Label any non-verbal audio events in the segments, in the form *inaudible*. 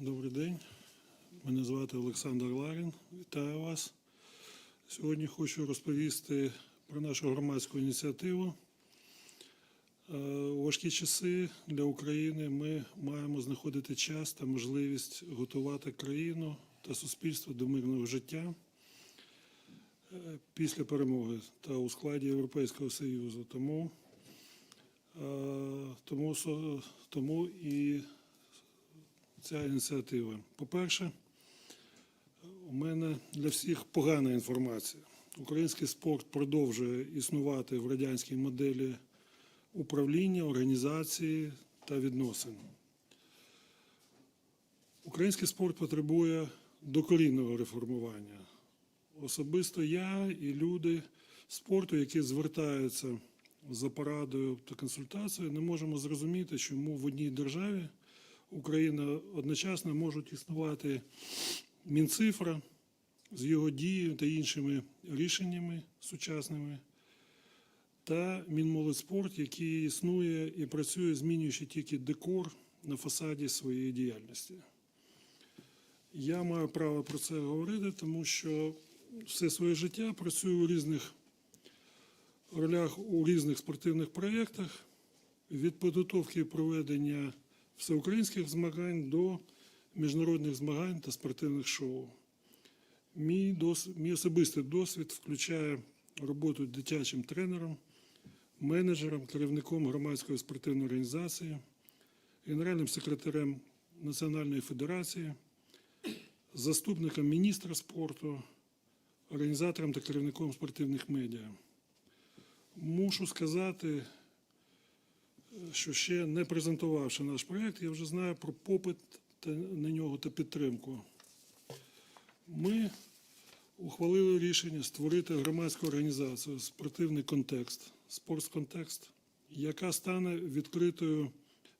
Добрий день. Мене звати Олександр Ларін. Вітаю вас. Сьогодні хочу розповісти про нашу громадську ініціативу. Е, У важкі часи для України ми маємо знаходити час та можливість готувати країну та суспільство до мирного життя е, після перемоги та у складі Європейського Союзу. Тому, е, тому, тому і ця ініціатива. По-перше, у мене для всіх погана інформація. Український спорт продовжує існувати в радянській моделі управління, організації та відносин. Український спорт потребує докорінного реформування. Особисто я і люди спорту, які звертаються за порадою та консультацією, не можемо зрозуміти, чому в одній державі Україна одночасно можуть існувати Мінцифра з його дією та іншими рішеннями сучасними, та Мінмолодьспорт, який існує і працює, змінюючи тільки декор на фасаді своєї діяльності. Я маю право про це говорити, тому що все своє життя працюю у різних ролях у різних спортивних проєктах від підготовки і проведення всеукраїнських змагань до міжнародних змагань та спортивних шоу. Мій, дос, мій особистий досвід включає роботу дитячим тренером, менеджером, керівником громадської спортивної організації, генеральним секретарем Національної федерації, заступником міністра спорту, організатором та керівником спортивних медіа. Мушу сказати, що ще не презентувавши наш проєкт, я вже знаю про попит на нього та підтримку. Ми ухвалили рішення створити громадську організацію спортивний контекст, спортсконтекст, яка стане відкритою,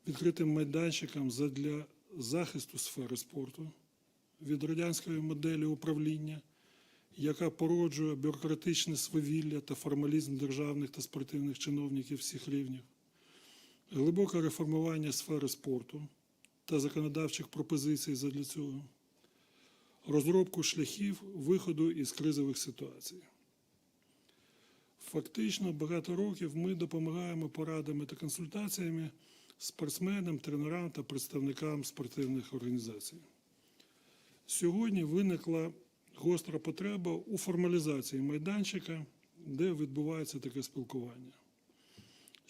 відкритим майданчиком для захисту сфери спорту від радянської моделі управління, яка породжує бюрократичне свавілля та формалізм державних та спортивних чиновників всіх рівнів глибоке реформування сфери спорту та законодавчих пропозицій задля цього, розробку шляхів виходу із кризових ситуацій. Фактично, багато років ми допомагаємо порадами та консультаціями спортсменам, тренерам та представникам спортивних організацій. Сьогодні виникла гостра потреба у формалізації майданчика, де відбувається таке спілкування.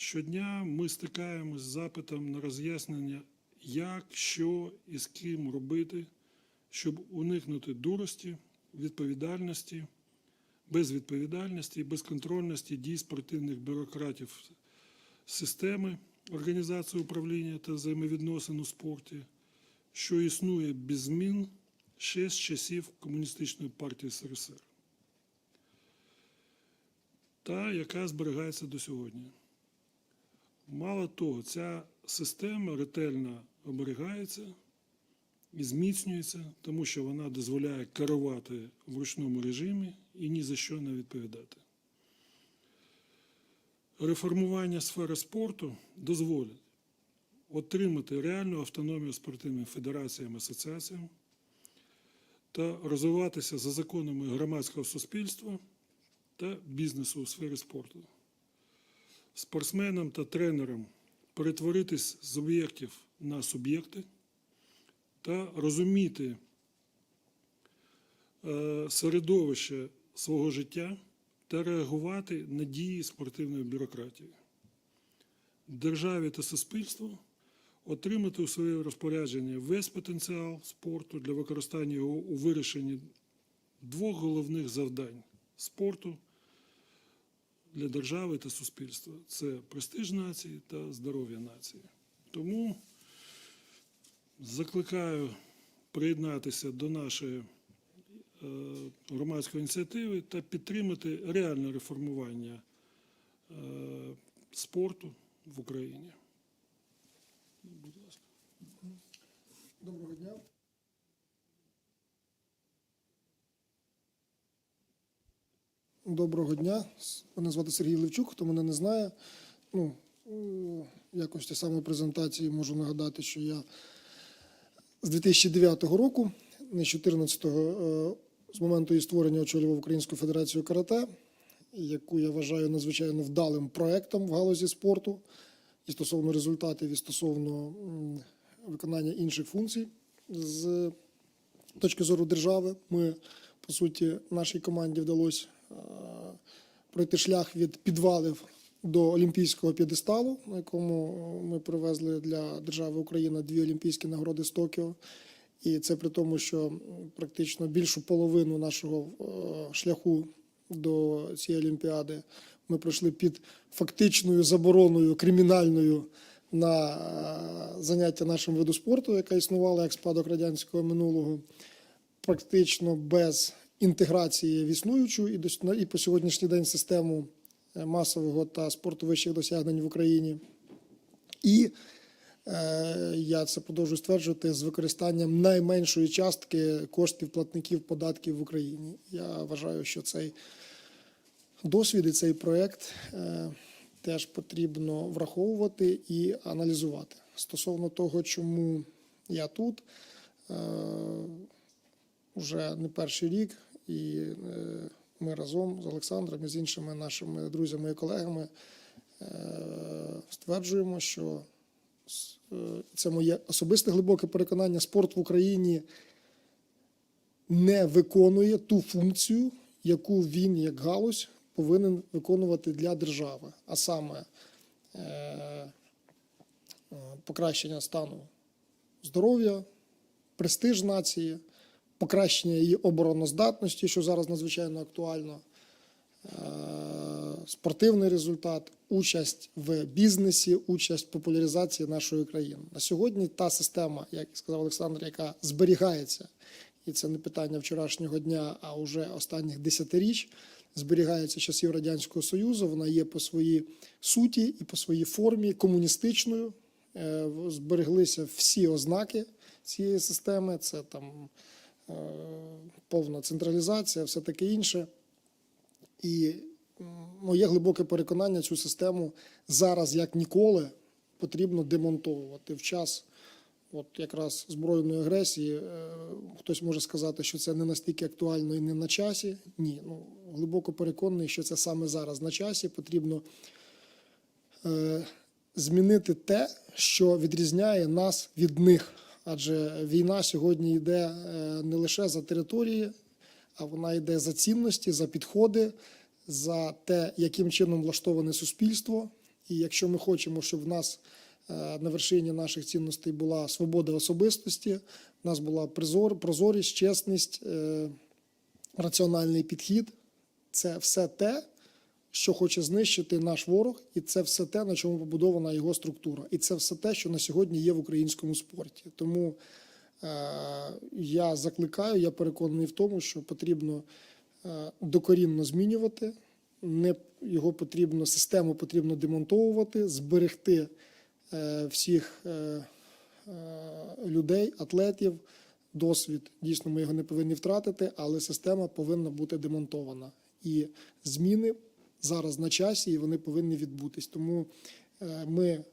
Щодня ми стикаємось з запитом на роз'яснення, як, що і з ким робити, щоб уникнути дурості, відповідальності, безвідповідальності і безконтрольності дій спортивних бюрократів системи організації управління та взаємовідносин у спорті, що існує без змін ще з часів Комуністичної партії СРСР, та яка зберігається до сьогодні. Мало того, ця система ретельно оберігається і зміцнюється, тому що вона дозволяє керувати в ручному режимі і ні за що не відповідати. Реформування сфери спорту дозволить отримати реальну автономію спортивним федераціям асоціаціям та розвиватися за законами громадського суспільства та бізнесу у сфері спорту спортсменам та тренерам перетворитись з об'єктів на суб'єкти та розуміти е, середовище свого життя та реагувати на дії спортивної бюрократії. Державі та суспільству отримати у своє розпорядження весь потенціал спорту для використання його у вирішенні двох головних завдань спорту для держави та суспільства. Це престиж нації та здоров'я нації. Тому закликаю приєднатися до нашої е, громадської ініціативи та підтримати реальне реформування е, спорту в Україні. Будь ласка. Доброго дня. Доброго дня. Мене звати Сергій Левчук, хто мене не знає. Ну, у якості самої презентації можу нагадати, що я з 2009 року, не з 2014-го, е, з моменту її створення очолював Українську федерацію карате, яку я вважаю надзвичайно вдалим проектом в галузі спорту і стосовно результатів, і стосовно виконання інших функцій з точки зору держави. Ми, по суті, нашій команді вдалося пройти шлях від підвалів до олімпійського п'єдесталу, на якому ми привезли для держави Україна дві олімпійські нагороди з Токіо. І це при тому, що практично більшу половину нашого е, шляху до цієї олімпіади ми пройшли під фактичною забороною кримінальною на е, заняття нашим виду спорту, яка існувала як спадок радянського минулого, практично без інтеграції в існуючу і, до, і по сьогоднішній день систему е, масового та спорту вищих досягнень в Україні. І е, я це продовжую стверджувати з використанням найменшої частки коштів платників податків в Україні. Я вважаю, що цей досвід і цей проект е, теж потрібно враховувати і аналізувати. Стосовно того, чому я тут е, вже не перший рік, і е, ми разом з Олександром і з іншими нашими друзями і колегами е, стверджуємо, що е, це моє особисте глибоке переконання, спорт в Україні не виконує ту функцію, яку він, як галузь, повинен виконувати для держави, а саме покращення стану здоров'я, престиж нації, покращення її обороноздатності, що зараз надзвичайно актуально, е, спортивний результат, участь в бізнесі, участь в популяризації нашої країни. На сьогодні та система, як сказав Олександр, яка зберігається, і це не питання вчорашнього дня, а вже останніх десятиріч, зберігається часів Радянського Союзу. Вона є по своїй суті і по своїй формі комуністичною. Е, Збереглися всі ознаки цієї системи. Це там повна централізація, все таке інше. І моє глибоке переконання, цю систему зараз як ніколи потрібно демонтовувати в час от якраз збройної агресії. Е, Хтось може сказати, що це не настільки актуально і не на часі. Ні, ну глибоко переконаний, що це саме зараз на часі. Потрібно е, змінити те, що відрізняє нас від них. Адже війна сьогодні йде е, не лише за території, а вона йде за цінності, за підходи, за те, яким чином влаштоване суспільство. І якщо ми хочемо, щоб в нас е, на вершині наших цінностей була свобода особистості, в нас була призор, прозорість, чесність, е, раціональний підхід, це все те, що хоче знищити наш ворог, і це все те, на чому побудована його структура. І це все те, що на сьогодні є в українському спорті. Тому е, я закликаю, я переконаний в тому, що потрібно е, докорінно змінювати. Не його потрібно, систему потрібно демонтовувати, зберегти е, всіх е, е, людей, атлетів. Досвід дійсно ми його не повинні втратити, але система повинна бути демонтована. І зміни зараз на часі, і вони повинні відбутись. Тому е, ми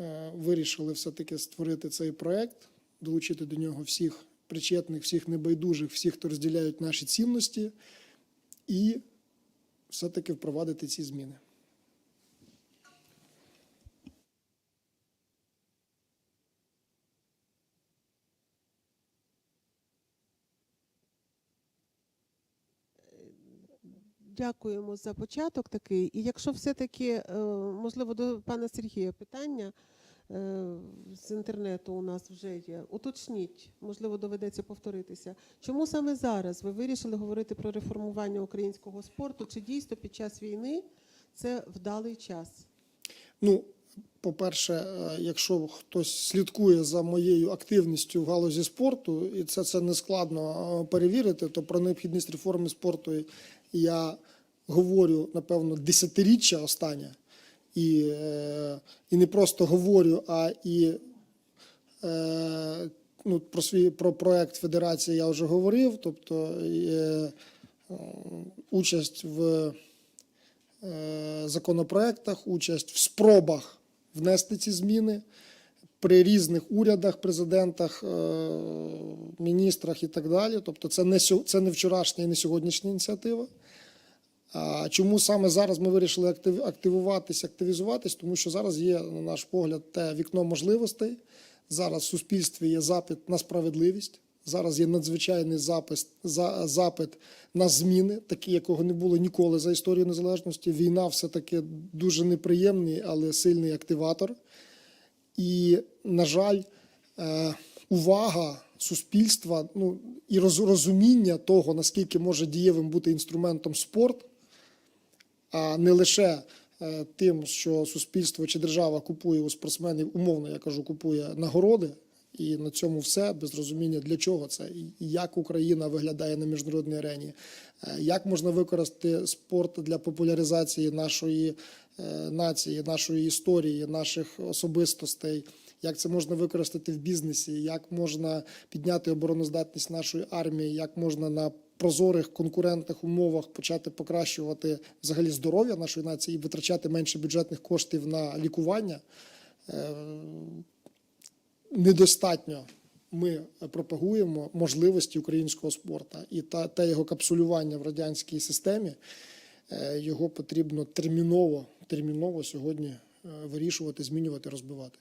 е, вирішили все-таки створити цей проект, долучити до нього всіх причетних, всіх небайдужих, всіх, хто розділяють наші цінності, і все-таки впровадити ці зміни. Дякуємо за початок такий. І якщо все-таки, е, можливо, до пана Сергія питання е, з інтернету у нас вже є. Уточніть, можливо, доведеться повторитися. Чому саме зараз ви вирішили говорити про реформування українського спорту? Чи дійсно під час війни це вдалий час? Ну, по-перше, е, якщо хтось слідкує за моєю активністю в галузі спорту, і це, це не складно перевірити, то про необхідність реформи спорту я говорю, напевно, десятиріччя останнє. І, е, і не просто говорю, а і е, ну, про свій про проект Федерації я вже говорив, тобто е, участь в законопроектах, участь в спробах внести ці зміни, при різних урядах, президентах, міністрах і так далі. Тобто, це не це не вчорашня і не сьогоднішня ініціатива. Чому саме зараз ми вирішили актив- активуватись, активізуватись? Тому що зараз є, на наш погляд, те вікно можливостей. Зараз в суспільстві є запит на справедливість. Зараз є надзвичайний запис, за, запит на зміни, такі, якого не було ніколи за історію незалежності. Війна все-таки дуже неприємний, але сильний активатор. І, на жаль, е, увага суспільства ну, і розуміння того, наскільки може дієвим бути інструментом спорт, не лише е, тим, що суспільство чи держава купує у спортсменів, умовно я кажу, купує нагороди, і на цьому все без розуміння для чого це, як Україна виглядає на міжнародній арені, е, як можна використати спорт для популяризації нашої е, нації, нашої історії, наших особистостей. Як це можна використати в бізнесі, як можна підняти обороноздатність нашої армії, як можна на прозорих конкурентних умовах почати покращувати взагалі здоров'я нашої нації і витрачати менше бюджетних коштів на лікування. Е, Недостатньо ми пропагуємо можливості українського спорту і та, те його капсулювання в радянській системі. е, Його потрібно терміново, терміново сьогодні е, вирішувати, змінювати, розбивати.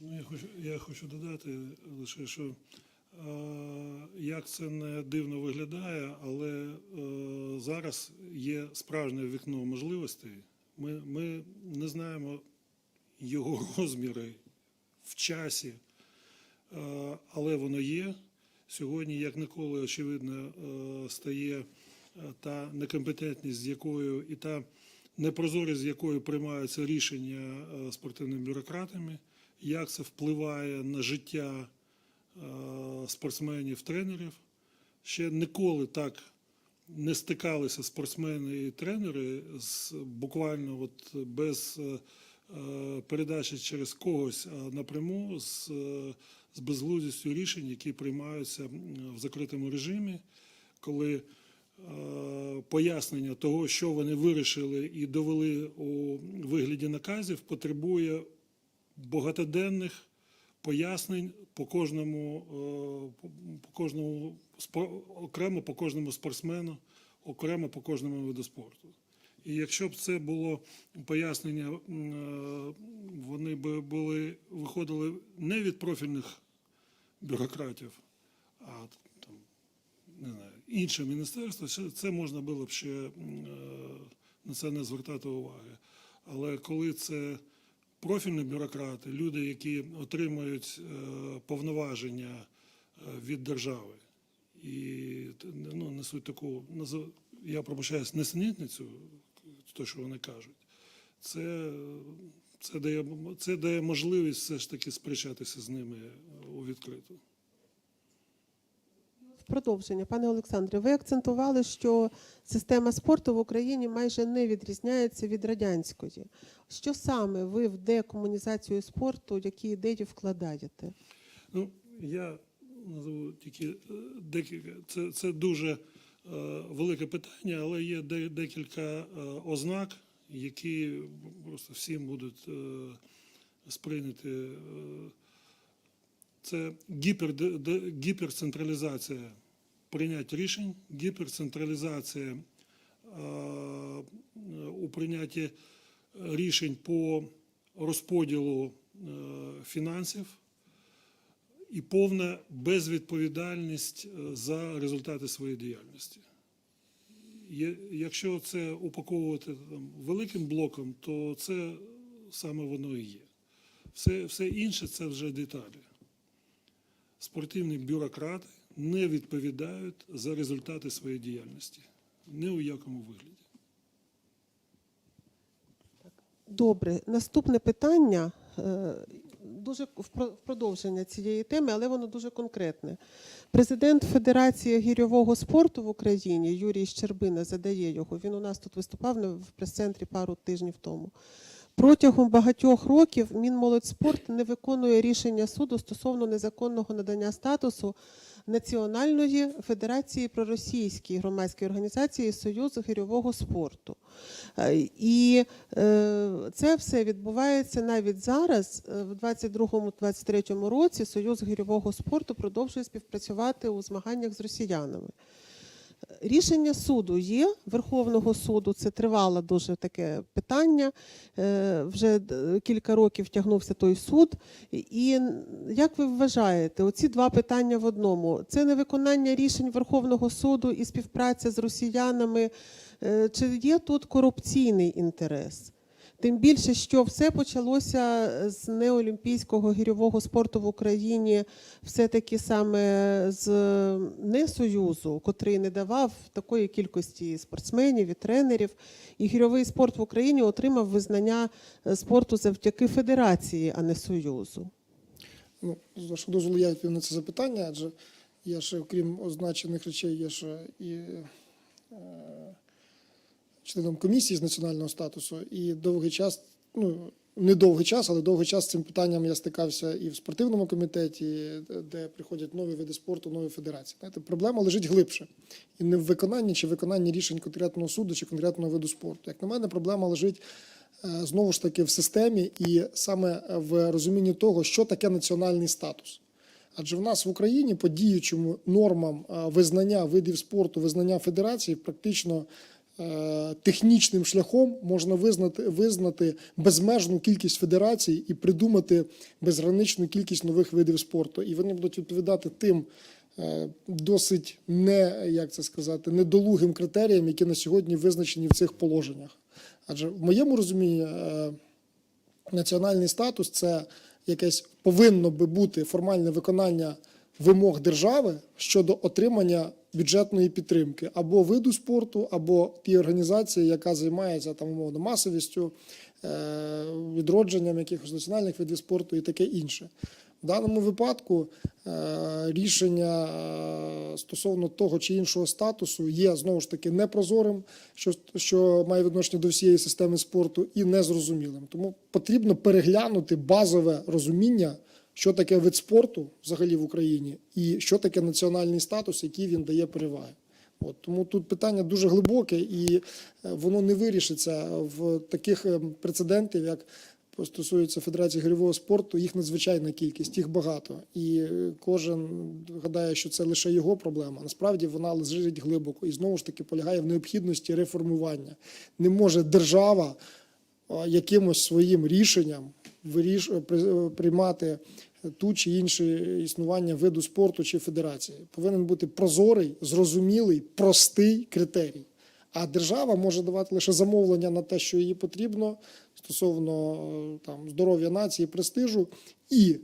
Ну, я хочу, я хочу додати лише, що як це не дивно виглядає, але е, зараз є справжнє вікно можливостей. Ми, ми не знаємо його *laughs* розміри в часі, е, але воно є. Сьогодні, як ніколи, очевидно, е, стає е, та некомпетентність, з якою і та непрозорість, з якою приймаються рішення е, спортивними бюрократами, як це впливає на життя е, спортсменів, тренерів. Ще ніколи так не стикалися спортсмени і тренери з буквально от без е, е, передачі через когось напряму з, е, з безглуздістю рішень, які приймаються в закритому режимі, коли е, пояснення того, що вони вирішили і довели у вигляді наказів, потребує багатоденних пояснень по кожному, е, по- кожному окремо по кожному спортсмену, окремо по кожному виду спорту. І якщо б це було пояснення, е, вони б були виходили не від профільних бюрократів, а там, не знаю, інше міністерство, це можна було б ще е, на це не звертати уваги. Але коли це профільні бюрократи, люди, які отримують е, повноваження е, від держави і ну, несуть таку, я пробачаюсь, несенітницю, те, що вони кажуть, це, це, дає, це дає можливість все ж таки сперечатися з ними у відкриту. Продовження, пане Олександре, ви акцентували, що система спорту в Україні майже не відрізняється від радянської. Що саме ви в декомунізацію спорту, які ідеї вкладаєте? Ну, я назву тільки е, декілька. Це, це дуже е, велике питання, але є де, декілька е, ознак, які просто всім будуть е, сприйняті. Е, це гіпер, гіперцентралізація прийняття рішень, гіперцентралізація у прийнятті рішень по розподілу е, фінансів і повна безвідповідальність е, за результати своєї діяльності. Якщо це упаковувати там, великим блоком, то це саме воно і є. Все, все інше це вже деталі. Спортивні бюрократи не відповідають за результати своєї діяльності. Ні у якому вигляді. Добре, наступне питання е, дуже в продовження цієї теми, але воно дуже конкретне. Президент Федерації гірьового спорту в Україні Юрій Щербина задає його. Він у нас тут виступав в прес-центрі пару тижнів тому. Протягом багатьох років Мінмолодьспорт не виконує рішення суду стосовно незаконного надання статусу Національної федерації проросійській громадській організації Союз гирьового спорту. Е, І е, це все відбувається навіть зараз, е, в 22-23 році. Союз гирьового спорту продовжує співпрацювати у змаганнях з росіянами. Рішення суду є Верховного суду. Це тривало дуже таке питання. Е, Вже кілька років тягнувся той суд. І як ви вважаєте, оці два питання в одному: це не виконання рішень Верховного суду і співпраця з росіянами. Е, Чи є тут корупційний інтерес? Тим більше, що все почалося з неолімпійського гірьового спорту в Україні, все-таки саме з не союзу, котрий не давав такої кількості спортсменів і тренерів. І гірьовий спорт в Україні отримав визнання спорту завдяки федерації, а не союзу. Ну, з вашого дозволу, я відповім на це запитання, адже я ще, окрім означених речей, є ще і е, членом комісії з національного статусу, і довгий час, ну не довгий час, але довгий час з цим питанням я стикався і в спортивному комітеті, де приходять нові види спорту, нові федерації. Знаєте, проблема лежить глибше. І не в виконанні чи виконанні рішень конкретного суду чи конкретного виду спорту. Як на мене, проблема лежить е, знову ж таки в системі і саме в розумінні того, що таке національний статус. Адже в нас в Україні по діючому нормам е, визнання видів спорту, визнання федерації практично технічним шляхом можна визнати, визнати безмежну кількість федерацій і придумати безграничну кількість нових видів спорту. І вони будуть відповідати тим е, досить не як це сказати, недолугим критеріям, які на сьогодні визначені в цих положеннях. Адже в моєму розумінні е, національний статус це якесь повинно би бути формальне виконання вимог держави щодо отримання бюджетної підтримки або виду спорту, або тієї організації, яка займається там умовно масовістю, е, відродженням якихось національних видів спорту і таке інше. В даному випадку е, рішення е, стосовно того чи іншого статусу є знову ж таки непрозорим, що, що має відношення до всієї системи спорту, і незрозумілим. Тому потрібно переглянути базове розуміння, що таке вид спорту взагалі в Україні, і що таке національний статус, який він дає переваги. От, тому тут питання дуже глибоке, і е, воно не вирішиться в таких е, прецедентів, як стосується Федерації гирьового спорту, їх надзвичайна кількість, їх багато. І е, кожен гадає, що це лише його проблема. Насправді вона лежить глибоко і знову ж таки полягає в необхідності реформування. Не може держава якимось своїм рішенням виріш... при- приймати ту чи інше існування виду спорту чи федерації. Повинен бути прозорий, зрозумілий, простий критерій. А держава може давати лише замовлення на те, що їй потрібно стосовно е, там здоров'я нації, престижу, і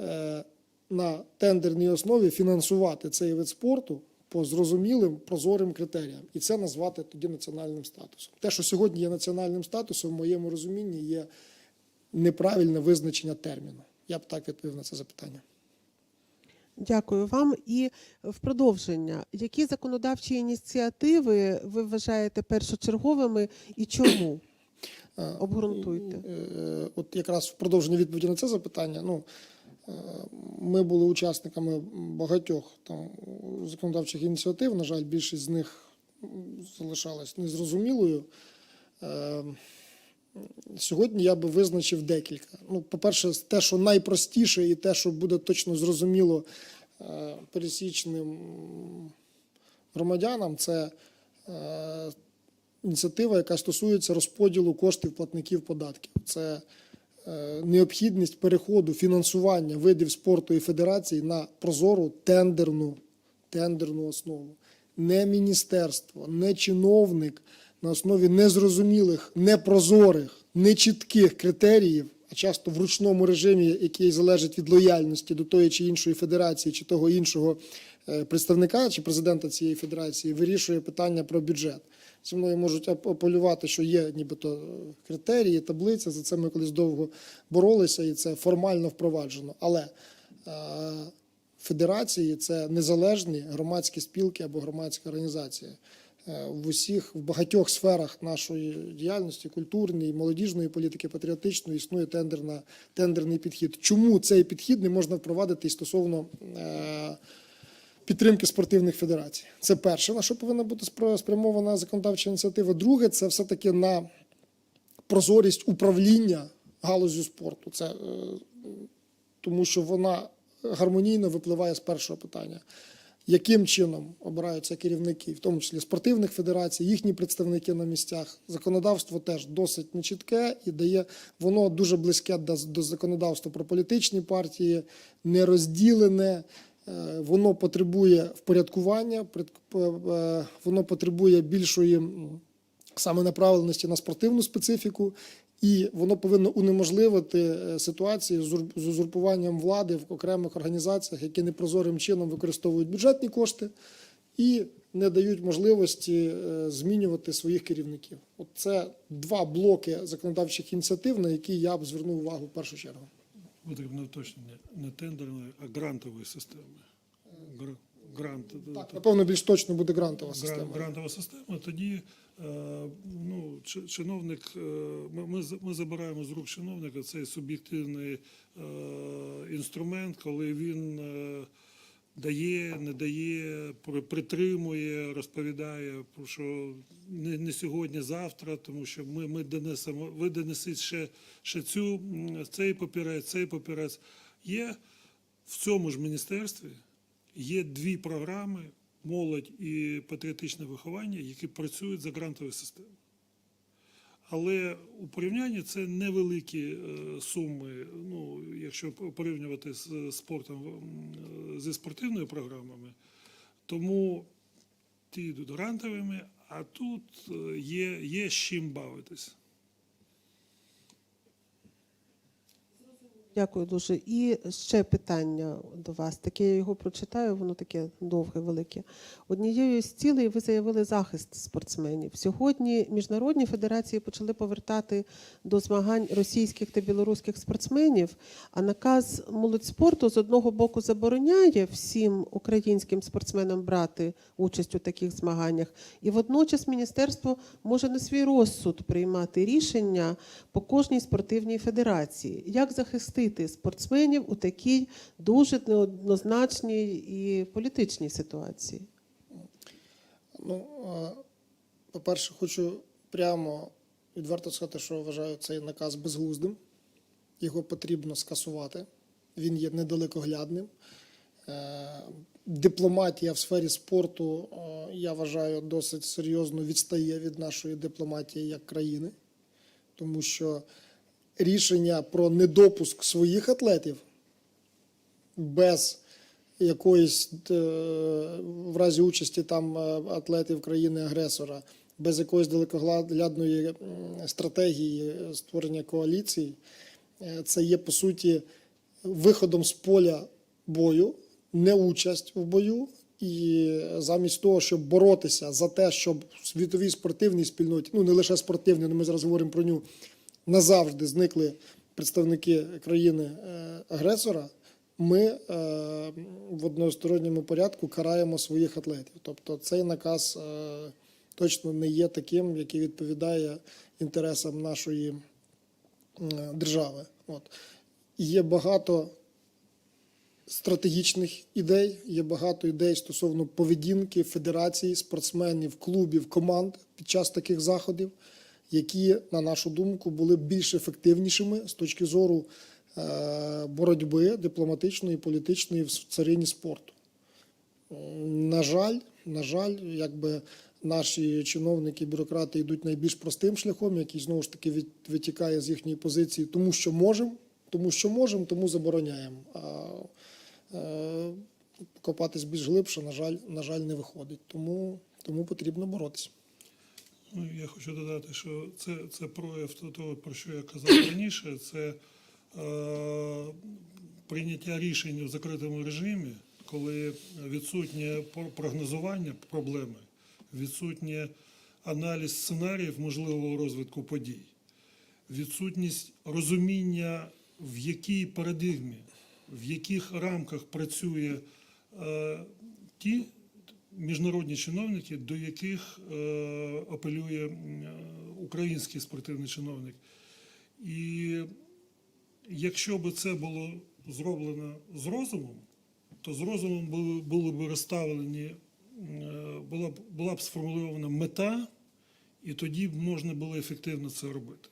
е, на тендерній основі фінансувати цей вид спорту по зрозумілим прозорим критеріям, і це назвати тоді національним статусом. Те, що сьогодні є національним статусом, в моєму розумінні є неправильне визначення терміну. Я б так відповів на це запитання. Дякую вам. І в продовження, які законодавчі ініціативи ви вважаєте першочерговими і чому? Е, Обґрунтуйте. Е, От якраз в продовження відповіді на це запитання. Ну, е, ми були учасниками багатьох там законодавчих ініціатив. На жаль, більшість з них залишалась незрозумілою. Сьогодні я би визначив декілька. Ну, по-перше, те, що найпростіше, і те, що буде точно зрозуміло е, пересічним громадянам, це е, ініціатива, яка стосується розподілу коштів платників податків. Це е, необхідність переходу фінансування видів спорту і федерацій на прозору тендерну, тендерну основу. Не міністерство, не чиновник на основі незрозумілих, непрозорих, нечітких критеріїв, а часто в ручному режимі, який залежить від лояльності до тої чи іншої федерації, чи того іншого е, представника чи президента цієї федерації, вирішує питання про бюджет. Зі мною можуть ап- апелювати, що є нібито критерії, таблиця. За це ми колись довго боролися, і це формально впроваджено. Але е, федерації це незалежні громадські спілки або громадська організація. Е, в усіх в багатьох сферах нашої діяльності, культурної, молодіжної політики, патріотичної, існує тендерна, тендерний підхід. Чому цей підхід не можна впровадити і стосовно е, підтримки спортивних федерацій? Це перше, на що повинна бути спрямована законодавча ініціатива. Друге, це все-таки на прозорість управління галузю спорту. Це е, тому, що вона гармонійно випливає з першого питання. Яким чином обираються керівники, в тому числі спортивних федерацій, їхні представники на місцях? Законодавство теж досить нечітке і дає воно дуже близьке до, до законодавства про політичні партії, не розділене. Е, Воно потребує впорядкування, пред- е, воно потребує більшої саме направленості на спортивну специфіку, і воно повинно унеможливити е, ситуації з узурпуванням влади в окремих організаціях, які непрозорим чином використовують бюджетні кошти і не дають можливості е, змінювати своїх керівників. От це два блоки законодавчих ініціатив, на які я б звернув увагу в першу чергу. Потрібне уточнення не тендерної, а грантової системи. Гра- Грант, Так, напевно, більш точно буде грантова Гран- система. грантова система, тоді е, ну, чиновник, е, ми, ми, ми забираємо з рук чиновника цей суб'єктивний е, інструмент, коли він дає, не дає, притримує, розповідає, про що не, не сьогодні, завтра, тому що ми, ми донесемо, ви донесіть ще, ще цю, цей папірець, цей папірець. Є в цьому ж міністерстві є дві програми молодь і патріотичне виховання, які працюють за грантовою системою. Але у порівнянні це невеликі е, суми, ну, якщо порівнювати з спортом м, зі спортивними програмами, тому ті йдуть грантовими, а тут е, є, є з чим бавитись. Дякую дуже. І ще питання до вас. Таке я його прочитаю, воно таке довге, велике. Однією з цілей ви заявили захист спортсменів. Сьогодні міжнародні федерації почали повертати до змагань російських та білоруських спортсменів. А наказ молодь спорту з одного боку забороняє всім українським спортсменам брати участь у таких змаганнях, і водночас міністерство може на свій розсуд приймати рішення по кожній спортивній федерації. Як захистити спортсменів у такій дуже неоднозначній і політичній ситуації? Ну, по-перше, хочу прямо відверто сказати, що вважаю цей наказ безглуздим. Його потрібно скасувати. Він є недалекоглядним. Е, Дипломатія в сфері спорту, е, я вважаю, досить серйозно відстає від нашої дипломатії як країни, тому що рішення про недопуск своїх атлетів без якоїсь е, в разі участі там е, атлетів країни-агресора, без якоїсь далекоглядної стратегії створення коаліцій, е, це є по суті виходом з поля бою, не участь в бою. І замість того, щоб боротися за те, щоб світовій спортивній спільноті, ну не лише спортивній, але ми зараз говоримо про нього, назавжди зникли представники країни-агресора, ми е, в односторонньому порядку караємо своїх атлетів. Тобто цей наказ е, точно не є таким, який відповідає інтересам нашої держави. От. Є багато стратегічних ідей, є багато ідей стосовно поведінки федерацій, спортсменів, клубів, команд під час таких заходів, які, на нашу думку, були більш ефективнішими з точки зору е, боротьби дипломатичної, політичної в царині спорту. На жаль, на жаль, якби наші чиновники, бюрократи йдуть найбільш простим шляхом, який знову ж таки витікає з їхньої позиції, тому що можемо, тому що можемо, тому забороняємо. А е, копатись більш глибше, на жаль, на жаль, не виходить. Тому, тому потрібно боротися. Ну, я хочу додати, що це, це прояв того, про що я казав раніше, це е, прийняття рішень в закритому режимі, коли відсутнє прогнозування проблеми, відсутнє аналіз сценаріїв можливого розвитку подій, відсутність розуміння, в якій парадигмі, в яких рамках працює е, ті міжнародні чиновники, до яких е, апелює український спортивний чиновник. І якщо б це було зроблено з розумом, то з розумом були, б розставлені, була б, була б сформульована мета, і тоді б можна було ефективно це робити.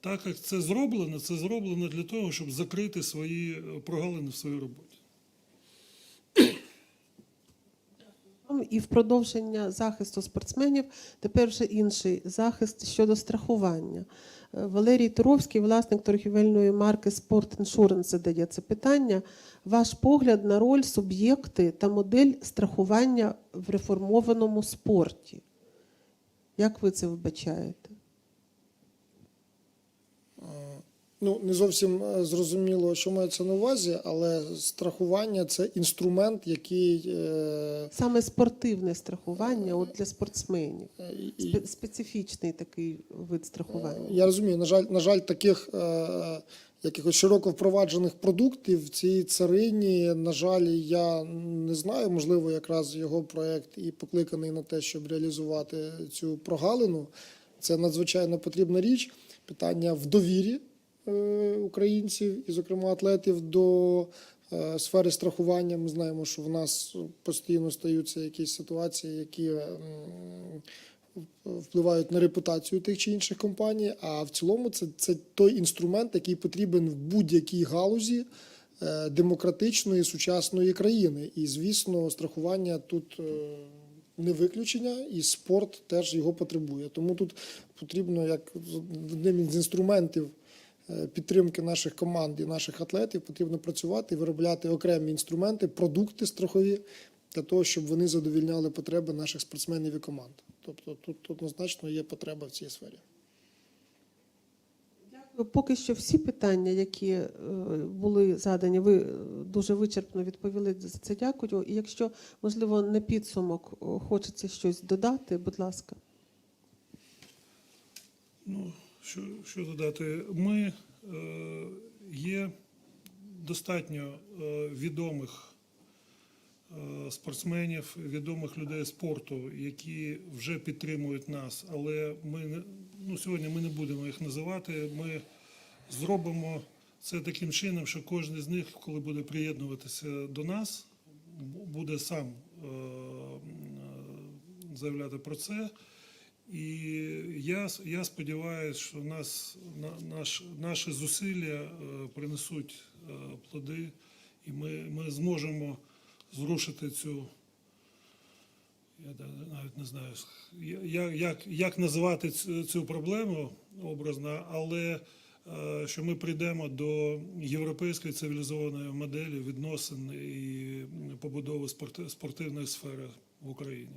Так як це зроблено, це зроблено для того, щоб закрити свої е, прогалини в своїй роботі. І в продовження захисту спортсменів тепер вже інший захист щодо страхування. Е, Валерій Туровський, власник торгівельної марки Sport Insurance, задає це питання. Ваш погляд на роль, суб'єкти та модель страхування в реформованому спорті. Як ви це вбачаєте? Ну, не зовсім е, зрозуміло, що мається на увазі, але страхування це інструмент, який е, Саме спортивне страхування от для спортсменів. Спе- Специфічний такий вид страхування. Я розумію, на жаль, на жаль, таких е, якихось широко впроваджених продуктів в цій царині, на жаль, я не знаю. Можливо, якраз його проект і покликаний на те, щоб реалізувати цю прогалину. Це надзвичайно потрібна річ. Питання в довірі е, українців і, зокрема, атлетів до е, сфери страхування. Ми знаємо, що в нас постійно стаються якісь ситуації, які впливають на репутацію тих чи інших компаній. А в цілому це, це той інструмент, який потрібен в будь-якій галузі е, демократичної сучасної країни. І, звісно, страхування тут. е, Не виключення, і спорт теж його потребує. Тому тут потрібно, як одним з інструментів е, підтримки наших команд і наших атлетів, потрібно працювати і виробляти окремі інструменти, продукти страхові для того, щоб вони задовільняли потреби наших спортсменів і команд. Тобто тут однозначно є потреба в цій сфері. Поки що всі питання, які е, були задані, ви е, дуже вичерпно відповіли за це. Дякую. І якщо можливо на підсумок хочеться щось додати, будь ласка. Ну, що, що додати? Ми е, є достатньо е, відомих е, спортсменів, відомих людей спорту, які вже підтримують нас, але ми ну, сьогодні ми не будемо їх називати. Ми зробимо це таким чином, що кожен з них, коли буде приєднуватися до нас, буде сам е, е, заявляти про це. І я, я сподіваюся, що нас, на, наш, наші зусилля е, принесуть е, плоди, і ми, ми зможемо зрушити цю. Я навіть не знаю, я- як, як називати цю, цю проблему образно, але е, що ми прийдемо до європейської цивілізованої моделі відносин і побудови спорти- спортивної сфери в Україні.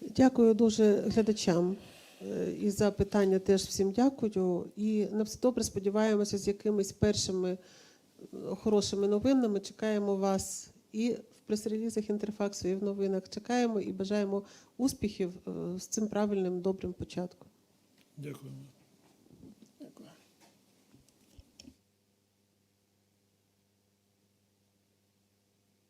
Дякую дуже глядачам. Е, І за питання теж всім дякую. І на все добре сподіваємося, з якимись першими е, хорошими новинами. Чекаємо вас і в прес-релізах інтерфаксу, і в новинах. Чекаємо і бажаємо успіхів е, з цим правильним добрим початком. Дякуємо.